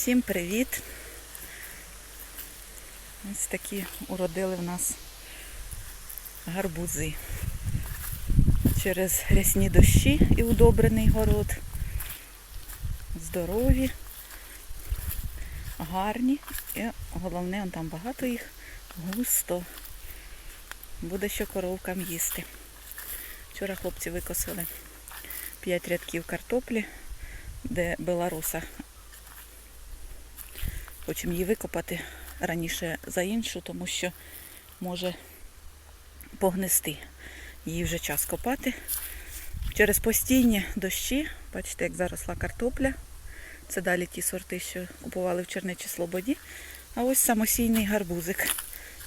Всім привіт! Ось такі уродили в нас гарбузи. Через рясні дощі і удобрений город. Здорові, гарні. І головне, там багато їх, густо. Буде що коровкам їсти. Вчора хлопці викосили 5 рядків картоплі, де беларуса Хочемо її викопати раніше за іншу, тому що може погнести. Її вже час копати. Через постійні дощі, бачите, як заросла картопля. Це далі ті сорти, що купували в Чернечій Слободі. А ось самосійний гарбузик,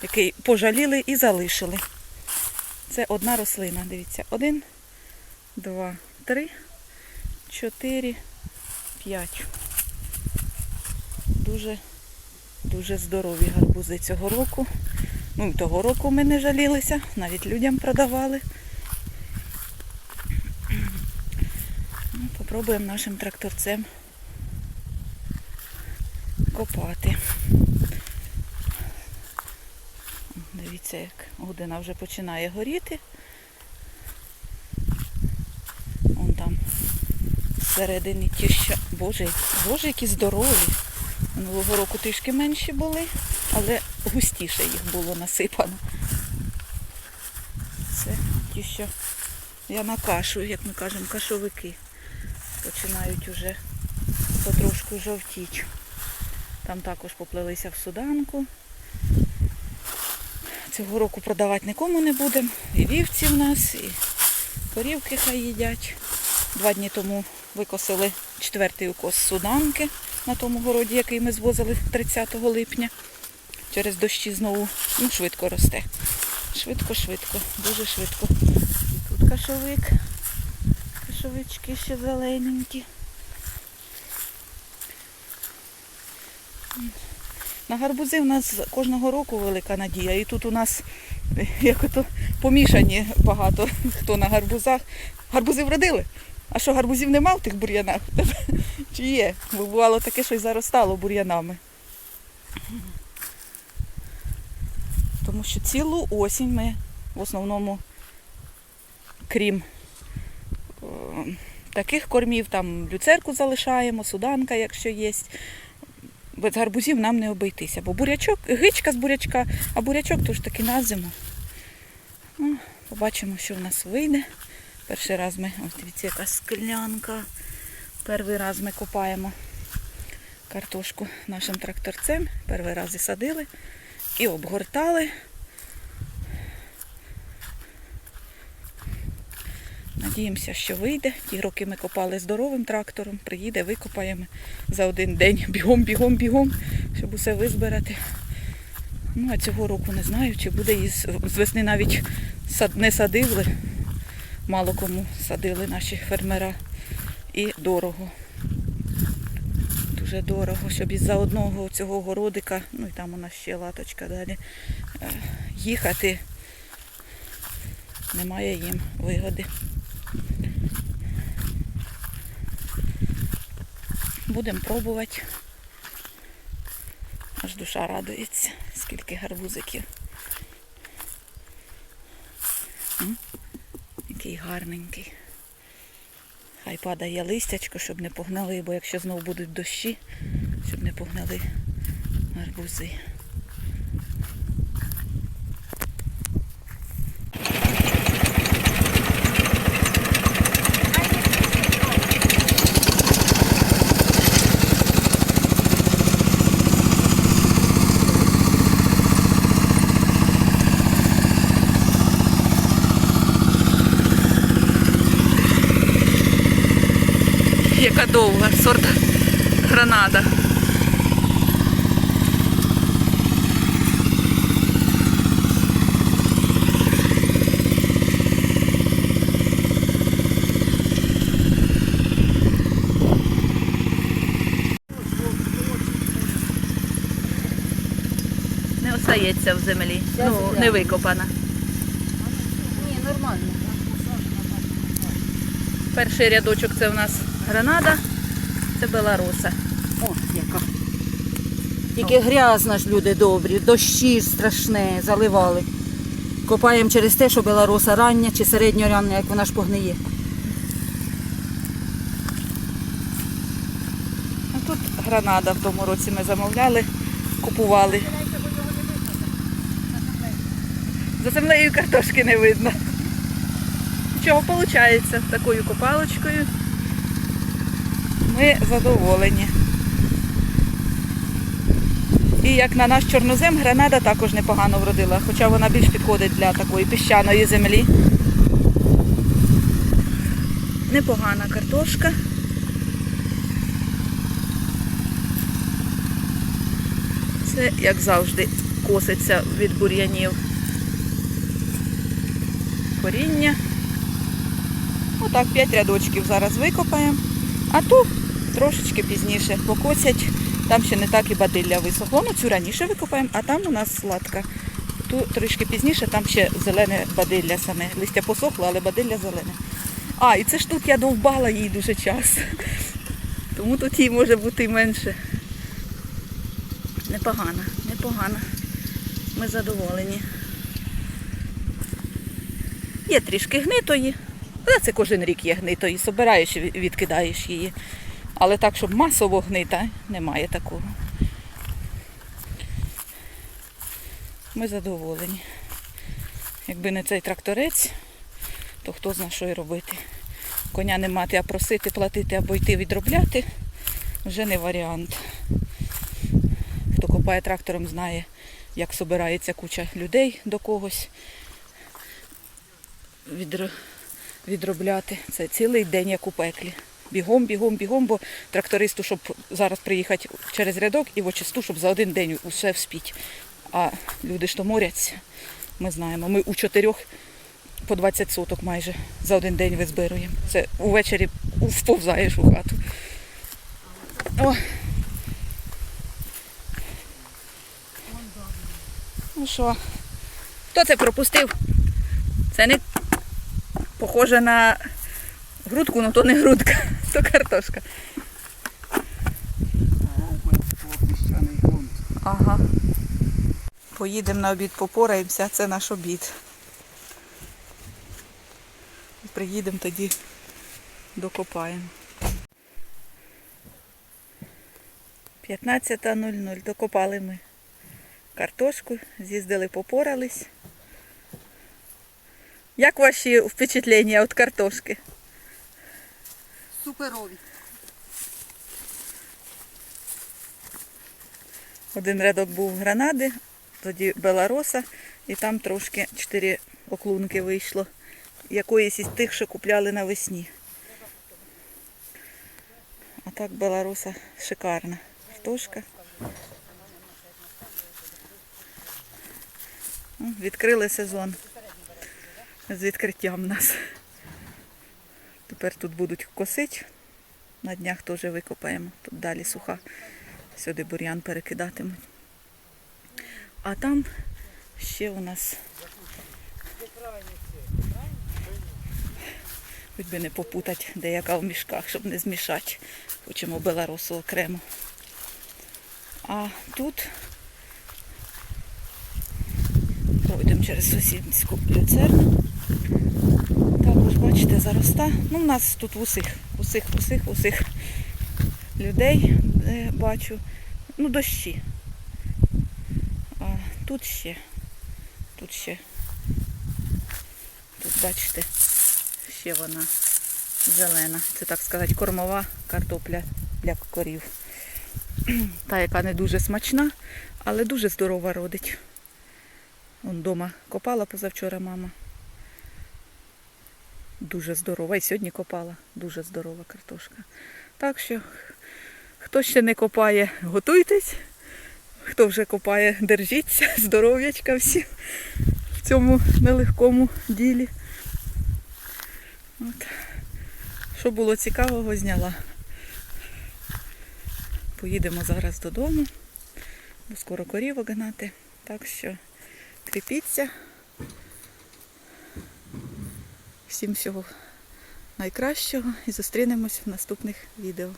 який пожаліли і залишили. Це одна рослина. Дивіться, один, два, три, чотири, п'ять дуже дуже здорові гарбузи цього року. Ну того року ми не жалілися, навіть людям продавали. Ну, Попробуємо нашим тракторцем копати. Дивіться, як година вже починає горіти. Вон там всередині ті що. Боже, боже, які здорові. Минулого року трішки менші були, але густіше їх було насипано. Це ті, що я накашую, як ми кажемо, кашовики. Починають уже потрошку жовтіти. Там також поплелися в суданку. Цього року продавати нікому не будемо. І вівці в нас, і корівки хай їдять. Два дні тому викосили четвертий укос суданки на тому городі, який ми звозили 30 липня. Через дощі знову ну, швидко росте. Швидко-швидко, дуже швидко. І тут кашовик. Кашовички ще зелененькі. На гарбузи в нас кожного року велика надія. І тут у нас як ото помішані багато хто на гарбузах. Гарбузи вродили. А що, гарбузів нема в тих бур'янах? Чи є? Бо бувало таке, що й заростало бур'янами. Тому що цілу осінь ми в основному, крім е, таких кормів, там люцерку залишаємо, суданка, якщо є. Без гарбузів нам не обійтися. Бо бурячок, гичка з бурячка, а бурячок то ж таки на зиму. Ну, побачимо, що в нас вийде. Перший раз ми, ось дивіться, яка склянка. Перший раз ми копаємо картошку нашим тракторцем. Перший раз і садили і обгортали. Надіємося, що вийде. Ті роки ми копали здоровим трактором, приїде, викопаємо за один день бігом, бігом, бігом, щоб усе визбирати. Ну, а цього року не знаю, чи буде її з весни навіть не садили. Мало кому садили наші фермера. І дорого. Дуже дорого, щоб із-за одного цього городика, ну і там у нас ще латочка далі, е, їхати немає їм вигоди. Будемо пробувати. Аж душа радується, скільки гарбузиків. Який гарненький. Хай падає листячко, щоб не погнали, бо якщо знову будуть дощі, щоб не погнали гарбузи. Яка довга, сорт гранада. Не остається в землі. Ну, не викопана. Ні, нормально. Перший рядочок це у нас гранада, це беларуса. О, яка. Тільки грязно ж люди добрі, дощі ж страшне, заливали. Копаємо через те, що белароса рання чи середньорання, як вона ж погниє. А тут гранада в тому році ми замовляли, купували. За землею картошки не видно. Чого виходить такою копалочкою? Ми задоволені. І як на наш чорнозем, гранада також непогано вродила, хоча вона більш підходить для такої піщаної землі. Непогана картошка. Це, як завжди, коситься від бур'янів. Коріння. Отак, 5 рядочків зараз викопаємо. А ту трошечки пізніше покосять. Там ще не так і бадилля висохло. Ну, цю раніше викопаємо, а там у нас сладка. Ту трішки пізніше, там ще зелене бадилля саме. Листя посохло, але бадилля зелене. А, і це ж тут я довбала їй дуже часто. Тому тут їй може бути менше. Непогано, непогано. Ми задоволені. Є трішки гнитої, але це кожен рік є. Собираєш і від- відкидаєш її. Але так, щоб масово гнита, немає такого. Ми задоволені. Якби не цей тракторець, то хто знає, що і робити. Коня не мати, а просити, платити або йти відробляти вже не варіант. Хто копає трактором, знає, як собирається куча людей до когось відро- відробляти. Це цілий день як у пеклі. Бігом, бігом, бігом, бо трактористу, щоб зараз приїхати через рядок і в очисту, щоб за один день усе вспіть. А люди ж то моряться. Ми знаємо. Ми у чотирьох по 20 соток майже за один день визбируємо. Це увечері вповзаєш у хату. О. Ну що, хто це пропустив? Це не похоже на грудку, але то не грудка, то картошка. Ага. Поїдемо на обід, попораємося, це наш обід. Приїдемо тоді докопаємо. 15.00 докопали ми картошку, з'їздили, попорались. Як ваші впечатлення від картошки? Суперові. Один рядок був гранади, тоді белароса, і там трошки чотири оклунки вийшло. Якоїсь із тих, що купляли навесні. А так белароса шикарна. Картошка. Ну, Відкрили сезон з відкриттям нас. Тепер тут будуть косити. На днях теж викопаємо. Тут далі суха. Сюди бур'ян перекидатимуть. А там ще у нас. Хоч би не попутати, де яка в мішках, щоб не змішати. Хочемо беларосу окремо. А тут пройдемо через сусідську люцерну. Бачите, зароста. Ну, у нас тут в усіх, усіх, усіх, усіх людей е, бачу. Ну, дощі. А тут ще. Тут ще. Тут, бачите, ще вона зелена. Це так сказати, кормова картопля для корів. Та, яка не дуже смачна, але дуже здорова родить. Вон дома копала позавчора мама. Дуже здорова. І сьогодні копала. Дуже здорова картошка. Так що, хто ще не копає, готуйтесь. Хто вже копає, держіться, здоров'ячка всім в цьому нелегкому ділі. От. Що було цікавого, зняла. Поїдемо зараз додому, бо скоро корівок гнати. Так що кріпіться. Всім всього найкращого і зустрінемось в наступних відео.